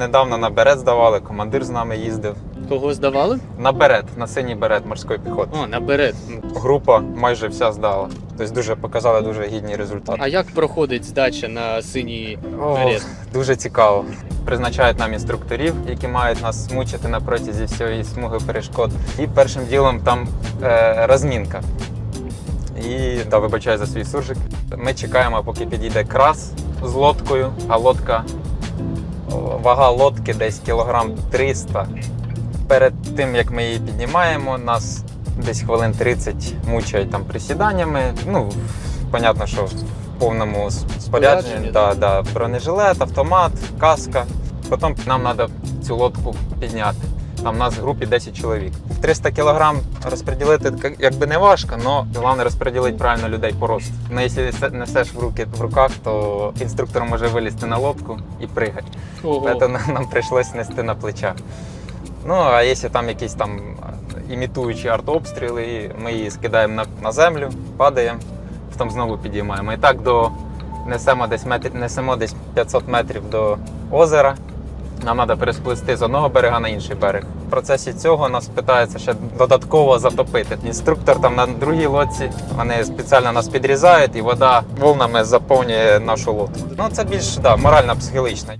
недавно на берет здавали, командир з нами їздив. Кого здавали? На берет, на синій берет морської піхоти. О, наперед. Група майже вся здала. Тобто дуже показали дуже гідні результати. А як проходить здача на синій берет? дуже цікаво. Призначають нам інструкторів, які мають нас мучити на протязі всієї смуги перешкод. І першим ділом там е, розмінка. І да, вибачаю за свій суржик. Ми чекаємо, поки підійде крас з лодкою, а лодка, о, вага лодки десь кілограм 300. Перед тим як ми її піднімаємо, нас десь хвилин 30 мучають там присіданнями. Ну, понятно, що в повному спорядженні. Да, да, бронежилет, автомат, каска. Потім нам треба цю лодку підняти. Там нас в групі 10 чоловік. 300 кілограм розподілити якби не важко, але головне розподілити правильно людей по росту. Ну, якщо несеш в руки в руках, то інструктор може вилізти на лодку і пригати. Тому нам прийшлось нести на плечах. Ну, а якщо там якісь там імітуючі артобстріли, ми її скидаємо на, на землю, падаємо, потім знову підіймаємо. І так до несемо десь метр, несемо десь 500 метрів до озера. Нам треба пересплисти з одного берега на інший берег. В процесі цього нас питається ще додатково затопити. Інструктор там на другій лодці, вони спеціально нас підрізають, і вода волнами заповнює нашу лодку. Ну це більш да, морально-психологічно.